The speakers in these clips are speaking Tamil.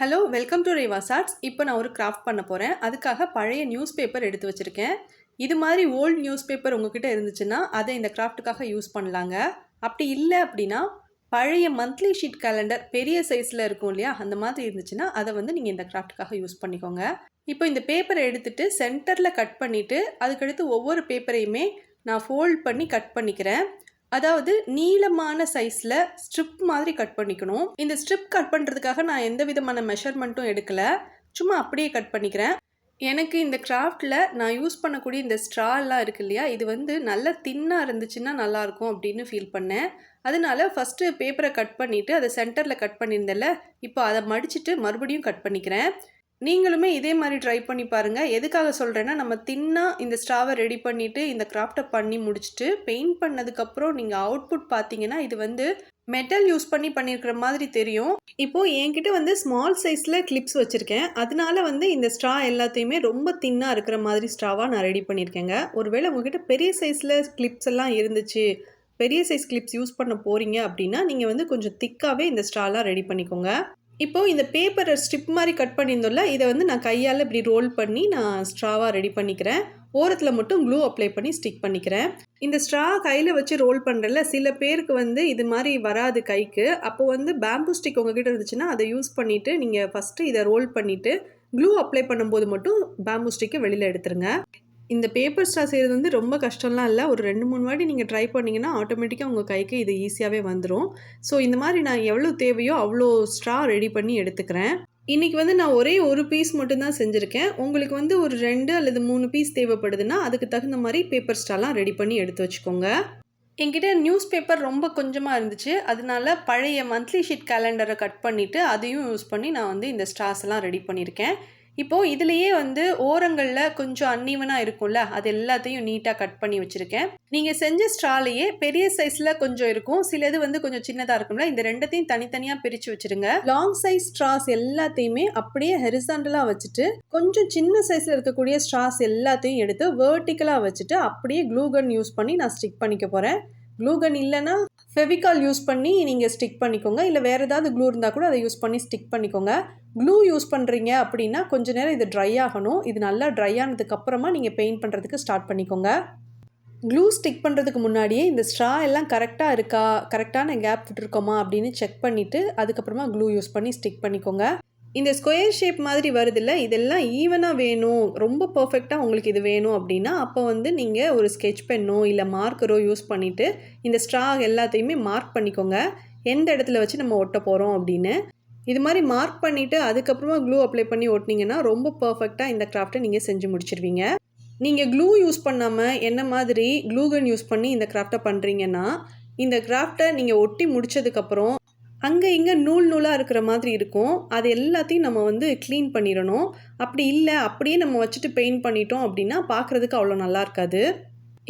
Hello welcome to Reva charts இப்போ நான் ஒரு கிராஃப்ட் பண்ண போகிறேன் அதுக்காக பழைய நியூஸ் பேப்பர் எடுத்து வச்சுருக்கேன். இது மாதிரி ஓல்ட் நியூஸ் பேப்பர் உங்ககிட்ட இருந்துச்சுன்னா அதை இந்த கிராஃப்ட்டுக்காக யூஸ் பண்ணலாங்க. அப்படி இல்லை அப்படின்னா பழைய மந்த்லி ஷீட் கேலண்டர் பெரிய சைஸில் இருக்கும் இல்லையா? அந்த மாதிரி இருந்துச்சுன்னா அதை வந்து நீங்கள் இந்த கிராஃப்ட்டுக்காக யூஸ் பண்ணிக்கோங்க. இப்போ இந்த பேப்பரை எடுத்துகிட்டு சென்டரில் கட் பண்ணிவிட்டு அதுக்கடுத்து ஒவ்வொரு பேப்பரையுமே நான் ஃபோல்ட் பண்ணி கட் பண்ணிக்கிறேன். அதாவது நீளமான சைஸில் ஸ்ட்ரிப் மாதிரி கட் பண்ணிக்கணும். இந்த ஸ்ட்ரிப் கட் பண்ணுறதுக்காக நான் எந்த விதமான மெஷர்மெண்ட்டும் எடுக்கல. சும்மா அப்படியே கட் பண்ணிக்கிறேன். எனக்கு இந்த கிராஃப்டில் நான் யூஸ் பண்ணக்கூடிய இந்த ஸ்ட்ராலாம் இருக்கு இல்லையா இது வந்து நல்ல தின்னாக இருந்துச்சுன்னா நல்லாயிருக்கும் அப்படின்னு ஃபீல் பண்ணேன். அதனால ஃபஸ்ட்டு பேப்பரை கட் பண்ணிவிட்டு அதை சென்டரில் கட் பண்ணியிருந்தேன்ல இப்போ அதை மடிச்சிட்டு மறுபடியும் கட் பண்ணிக்கிறேன். நீங்களுமே இதே மாதிரி ட்ரை பண்ணி பாருங்கள் எதுக்காக சொல்கிறேன்னா நம்ம தின்னாக இந்த ஸ்ட்ராவை ரெடி பண்ணிவிட்டு இந்த கிராஃப்டை பண்ணி முடிச்சுட்டு பெயிண்ட் பண்ணதுக்கப்புறம் நீங்கள் அவுட்புட் பார்த்தீங்கன்னா இது வந்து மெட்டல் யூஸ் பண்ணி பண்ணியிருக்கிற மாதிரி தெரியும். இப்போது என்கிட்ட வந்து ஸ்மால் சைஸில் கிளிப்ஸ் வச்சுருக்கேன். அதனால வந்து இந்த ஸ்ட்ரா எல்லாத்தையுமே ரொம்ப தின்னாக இருக்கிற மாதிரி ஸ்ட்ராவாக நான் ரெடி பண்ணியிருக்கேங்க ஒருவேளை உங்ககிட்ட பெரிய சைஸில் கிளிப்ஸ் எல்லாம் இருந்துச்சு பெரிய சைஸ் கிளிப்ஸ் யூஸ் பண்ண போகிறீங்க அப்படின்னா நீங்கள் வந்து கொஞ்சம் திக்காகவே இந்த ஸ்ட்ராலாம் ரெடி பண்ணிக்கோங்க. இப்போது இந்த பேப்பரை ஸ்ட்ரிப் மாதிரி கட் பண்ணியிருந்தோம்ல இதை வந்து நான் கையால் இப்படி ரோல் பண்ணி நான் ஸ்ட்ராவாக ரெடி பண்ணிக்கிறேன். ஓரத்தில் மட்டும் க்ளூ அப்ளை பண்ணி ஸ்டிக் பண்ணிக்கிறேன். இந்த ஸ்ட்ரா கையில் வச்சு ரோல் பண்ணுறல சில பேருக்கு வந்து இது மாதிரி வராது கைக்கு. அப்போ வந்து பேம்பு ஸ்டிக் உங்ககிட்ட இருந்துச்சுன்னா அதை யூஸ் பண்ணிவிட்டு நீங்கள் ஃபஸ்ட்டு இதை ரோல் பண்ணிவிட்டு க்ளூ அப்ளை பண்ணும்போது மட்டும் பேம்பு ஸ்டிக்கை வெளியில் எடுத்துருங்க. இந்த பேப்பர் ஸ்டார் செய்கிறது வந்து ரொம்ப கஷ்டம்லாம் இல்லை. ஒரு ரெண்டு மூணு வாட்டி நீங்கள் ட்ரை பண்ணிங்கன்னா ஆட்டோமேட்டிக்காக உங்கள் கைக்கு இது ஈஸியாகவே வந்துடும் ஸோ இந்த மாதிரி நான் எவ்வளோ தேவையோ அவ்வளோ ஸ்ட்ரா ரெடி பண்ணி எடுத்துக்கிறேன். இன்றைக்கி வந்து நான் ஒரே ஒரு பீஸ் மட்டும்தான் செஞ்சுருக்கேன். உங்களுக்கு வந்து ஒரு ரெண்டு அல்லது மூணு பீஸ் தேவைப்படுதுன்னா அதுக்கு தகுந்த மாதிரி பேப்பர் ஸ்டாலாம் ரெடி பண்ணி எடுத்து வச்சுக்கோங்க. என்கிட்ட நியூஸ் பேப்பர் ரொம்ப கொஞ்சமாக இருந்துச்சு. அதனால பழைய மந்த்லி ஷீட் கேலண்டரை கட் பண்ணிவிட்டு அதையும் யூஸ் பண்ணி நான் வந்து இந்த ஸ்டார்ஸ் எல்லாம் ரெடி பண்ணியிருக்கேன். இப்போது இதுலேயே வந்து ஓரங்களில் கொஞ்சம் அன்னீவனாக இருக்கும்ல அது எல்லாத்தையும் நீட்டாக கட் பண்ணி வச்சுருக்கேன். நீங்கள் செஞ்ச ஸ்ட்ராலேயே பெரிய சைஸில் கொஞ்சம் இருக்கும் சிலது வந்து கொஞ்சம் சின்னதாக இருக்கும்ல இந்த ரெண்டத்தையும் தனித்தனியாக பிரித்து வச்சுருங்க. லாங் சைஸ் ஸ்ட்ராஸ் எல்லாத்தையுமே அப்படியே ஹெரிசாண்டலாக வச்சுட்டு கொஞ்சம் சின்ன சைஸில் இருக்கக்கூடிய ஸ்ட்ராஸ் எல்லாத்தையும் எடுத்து வேர்ட்டிக்கலாக வச்சுட்டு அப்படியே க்ளூகன் யூஸ் பண்ணி நான் ஸ்டிக் பண்ணிக்க போகிறேன் க்ளூகன் இல்லைன்னா ஃபெவிகால் யூஸ் பண்ணி நீங்கள் ஸ்டிக் பண்ணிக்கோங்க. இல்லை வேறு ஏதாவது க்ளூ இருந்தால் கூட அதை யூஸ் பண்ணி ஸ்டிக் பண்ணிக்கோங்க. க்ளூ யூஸ் பண்ணுறீங்க அப்படின்னா கொஞ்ச நேரம் இது ட்ரை ஆகணும். இது நல்லா ட்ரை ஆனதுக்கப்புறமா நீங்கள் பெயிண்ட் பண்ணுறதுக்கு ஸ்டார்ட் பண்ணிக்கோங்க. க்ளூ ஸ்டிக் பண்ணுறதுக்கு முன்னாடியே இந்த ஸ்ட்ரா எல்லாம் கரெக்டாக இருக்கா? கரெக்டான கேப் விட்டுருக்கோமா அப்படின்னு செக் பண்ணிவிட்டு அதுக்கப்புறமா க்ளூ யூஸ் பண்ணி ஸ்டிக் பண்ணிக்கோங்க. இந்த ஸ்கொயர் ஷேப் மாதிரி வருதில்ல இதெல்லாம் ஈவனாக வேணும் ரொம்ப பர்ஃபெக்டாக உங்களுக்கு இது வேணும் அப்படின்னா அப்போ வந்து நீங்கள் ஒரு ஸ்கெட்ச் பென்னோ இல்லை மார்க்கரோ யூஸ் பண்ணிவிட்டு இந்த ஸ்ட்ரா எல்லாத்தையுமே மார்க் பண்ணிக்கோங்க. எந்த இடத்துல வச்சு நம்ம ஒட்ட போகிறோம் அப்படின்னு. இது மாதிரி மார்க் பண்ணிவிட்டு அதுக்கப்புறமா க்ளூ அப்ளை பண்ணி ஒட்டினீங்கன்னா ரொம்ப பர்ஃபெக்டாக இந்த கிராஃப்ட்டை நீங்கள் செஞ்சு முடிச்சிருவீங்க. நீங்கள் க்ளூ யூஸ் பண்ணாமல் என்ன மாதிரி க்ளூகன் யூஸ் பண்ணி இந்த கிராஃப்டை பண்ணுறீங்கன்னா இந்த கிராஃப்டை நீங்கள் ஒட்டி முடிச்சதுக்கப்புறம் அங்கே இங்கே நூல் நூலாக இருக்கிற மாதிரி இருக்கும். அது எல்லாத்தையும் நம்ம வந்து க்ளீன் பண்ணிடணும். அப்படி இல்லை அப்படியே நம்ம வச்சுட்டு பெயிண்ட் பண்ணிட்டோம் அப்படின்னா பார்க்குறதுக்கு அவ்வளோ நல்லா இருக்காது.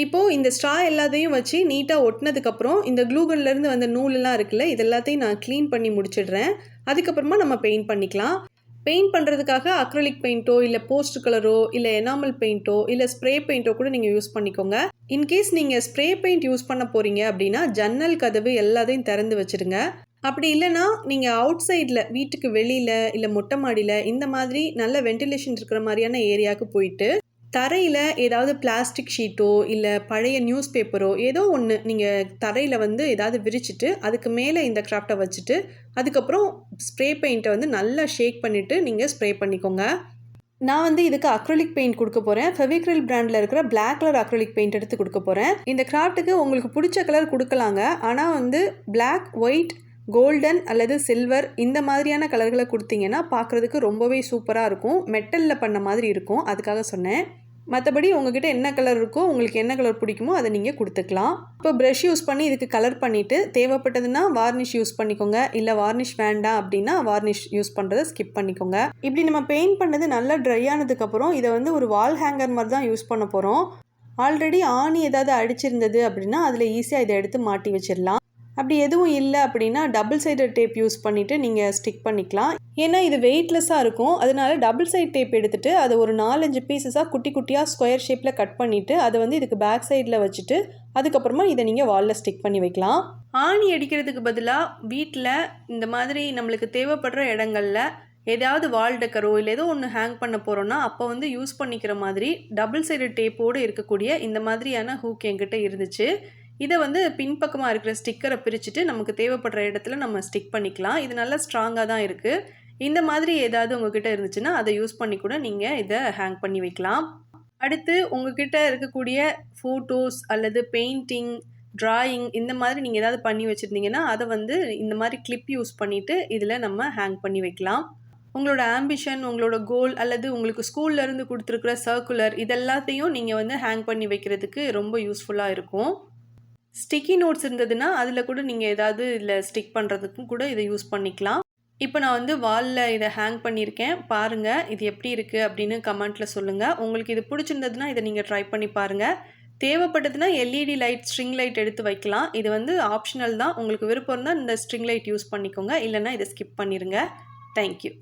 இப்போது இந்த ஸ்ட்ரா எல்லாத்தையும் வச்சு நீட்டாக ஒட்டினதுக்கப்புறம் இந்த க்ளூகன்லேருந்து வந்த நூலெல்லாம் இருக்குல்ல இது எல்லாத்தையும் நான் க்ளீன் பண்ணி முடிச்சிடுறேன். அதுக்கப்புறமா நம்ம பெயிண்ட் பண்ணிக்கலாம். பெயிண்ட் பண்ணுறதுக்காக அக்ரலிக் பெயிண்ட்டோ இல்லை போஸ்ட் கலரோ இல்லை எனாமல் பெயிண்ட்டோ இல்லை ஸ்ப்ரே பெயிண்ட்டோ கூட நீங்கள் யூஸ் பண்ணிக்கோங்க. இன்கேஸ் நீங்கள் ஸ்ப்ரே பெயிண்ட் யூஸ் பண்ண போகிறீங்க அப்படின்னா ஜன்னல் கதவு எல்லாத்தையும் திறந்து வச்சுருங்க அப்படி இல்லைன்னா நீங்கள் அவுட் சைடில் வீட்டுக்கு வெளியில் இல்லை மொட்டை மாடியில் இந்த மாதிரி நல்ல வென்டிலேஷன் இருக்கிற மாதிரியான ஏரியாவுக்கு போயிட்டு தரையில் ஏதாவது பிளாஸ்டிக் ஷீட்டோ இல்லை பழைய நியூஸ் பேப்பரோ ஏதோ ஒன்று நீங்கள் தரையில் வந்து ஏதாவது விரிச்சிட்டு அதுக்கு மேலே இந்த கிராஃப்டை வச்சுட்டு அதுக்கப்புறம் ஸ்ப்ரே பெயிண்ட்டை வந்து நல்லா ஷேக் பண்ணிவிட்டு நீங்கள் ஸ்ப்ரே பண்ணிக்கோங்க. நான் வந்து இதுக்கு அக்ரலிக் பெயிண்ட் கொடுக்க போகிறேன் ஃபெவிக்ரில் பிராண்டில் இருக்கிற பிளாக் கலர் அக்ரலிக் பெயிண்ட் எடுத்து கொடுக்க போகிறேன் இந்த கிராஃப்ட்டுக்கு உங்களுக்கு பிடிச்ச கலர் கொடுக்கலாங்க. ஆனால் வந்து பிளாக் ஒயிட் கோல்டன் அல்லது சில்வர் இந்த மாதிரியான கலர்களை கொடுத்தீங்கன்னா பார்க்குறதுக்கு ரொம்பவே சூப்பராக இருக்கும். மெட்டலில் பண்ண மாதிரி இருக்கும். அதுக்காக சொன்னேன். மற்றபடி உங்ககிட்ட என்ன கலர் இருக்கோ உங்களுக்கு என்ன கலர் பிடிக்குமோ அதை நீங்கள் கொடுத்துக்கலாம். இப்போ ப்ரஷ் யூஸ் பண்ணி இதுக்கு கலர் பண்ணிவிட்டு தேவைப்பட்டதுன்னா வார்னிஷ் யூஸ் பண்ணிக்கோங்க. இல்லை வார்னிஷ் வேண்டாம் அப்படின்னா வார்னிஷ் யூஸ் பண்ணுறதை ஸ்கிப் பண்ணிக்கோங்க. இப்படி நம்ம பெயிண்ட் பண்ணது நல்லா ட்ரை ஆனதுக்கப்புறம் இதை வந்து ஒரு வால் ஹேங்கர் மாதிரி தான் யூஸ் பண்ண போகிறோம் ஆல்ரெடி ஆணி ஏதாவது அடிச்சிருந்தது அப்படின்னா அதில் ஈஸியாக இதை எடுத்து மாட்டி வச்சிடலாம். அப்படி எதுவும் இல்லை அப்படின்னா டபுள் சைடட் டேப் யூஸ் பண்ணிவிட்டு நீங்கள் ஸ்டிக் பண்ணிக்கலாம். ஏன்னா இது வெயிட்லெஸ்ஸாக இருக்கும். அதனால டபுள் சைட் டேப் எடுத்துகிட்டு அதை ஒரு நாலஞ்சு பீசஸாக குட்டி குட்டியாக ஸ்கொயர் ஷேப்பில் கட் பண்ணிவிட்டு அதை வந்து இதுக்கு பேக் சைடில் வச்சுட்டு அதுக்கப்புறமா இதை நீங்கள் வாலில் ஸ்டிக் பண்ணி வைக்கலாம். ஆணி அடிக்கிறதுக்கு பதிலாக வீட்டில் இந்த மாதிரி நம்மளுக்கு தேவைப்படுற இடங்கள்ல ஏதாவது வால் டெக்கரோ இல்லை ஏதோ ஒன்று ஹேங் பண்ண போகிறோன்னா அப்போ வந்து யூஸ் பண்ணிக்கிற மாதிரி டபுள் சைடு டேப்போடு இருக்கக்கூடிய இந்த மாதிரியான ஹூக் என்கிட்ட இருந்துச்சு. இதை வந்து பின்பக்கமாக இருக்கிற ஸ்டிக்கரை பிரிச்சுட்டு நமக்கு தேவைப்படுற இடத்துல நம்ம ஸ்டிக் பண்ணிக்கலாம். இது நல்லா ஸ்ட்ராங்காக தான் இருக்குது இந்த மாதிரி ஏதாவது உங்ககிட்ட இருந்துச்சுன்னா அதை யூஸ் பண்ணி கூட நீங்கள் இதை ஹேங் பண்ணி வைக்கலாம். அடுத்து உங்ககிட்ட இருக்கக்கூடிய ஃபோட்டோஸ் அல்லது பெயிண்டிங் ட்ராயிங் இந்த மாதிரி நீங்கள் ஏதாவது பண்ணி வச்சுருந்தீங்கன்னா அதை வந்து இந்த மாதிரி கிளிப் யூஸ் பண்ணிவிட்டு இதில் நம்ம ஹேங் பண்ணி வைக்கலாம். உங்களோட ஆம்பிஷன் உங்களோட கோல் அல்லது உங்களுக்கு ஸ்கூல்லேருந்து கொடுத்துருக்குற சர்க்குலர் இதெல்லாத்தையும் நீங்கள் வந்து ஹேங் பண்ணி வைக்கிறதுக்கு ரொம்ப யூஸ்ஃபுல்லாக இருக்கும். ஸ்டிக்கி நோட்ஸ் இருந்ததுன்னா அதில் கூட நீங்கள் ஏதாவது இதில் ஸ்டிக் பண்ணுறதுக்கும் கூட இதை யூஸ் பண்ணிக்கலாம். இப்போ நான் வந்து வாலில் இதை ஹேங் பண்ணியிருக்கேன். பாருங்கள் இது எப்படி இருக்குது அப்படின்னு கமெண்ட்டில் சொல்லுங்கள் உங்களுக்கு இது பிடிச்சிருந்ததுன்னா இதை நீங்கள் ட்ரை பண்ணி பாருங்கள் தேவைப்பட்டதுன்னா எல்இடி லைட் ஸ்ட்ரிங் லைட் எடுத்து வைக்கலாம். இது வந்து ஆப்ஷனல் தான். உங்களுக்கு விருப்பம் இருந்தால் இந்த ஸ்ட்ரிங் லைட் யூஸ் பண்ணிக்கோங்க. இல்லைன்னா இதை ஸ்கிப் பண்ணிடுங்க தேங்க்யூ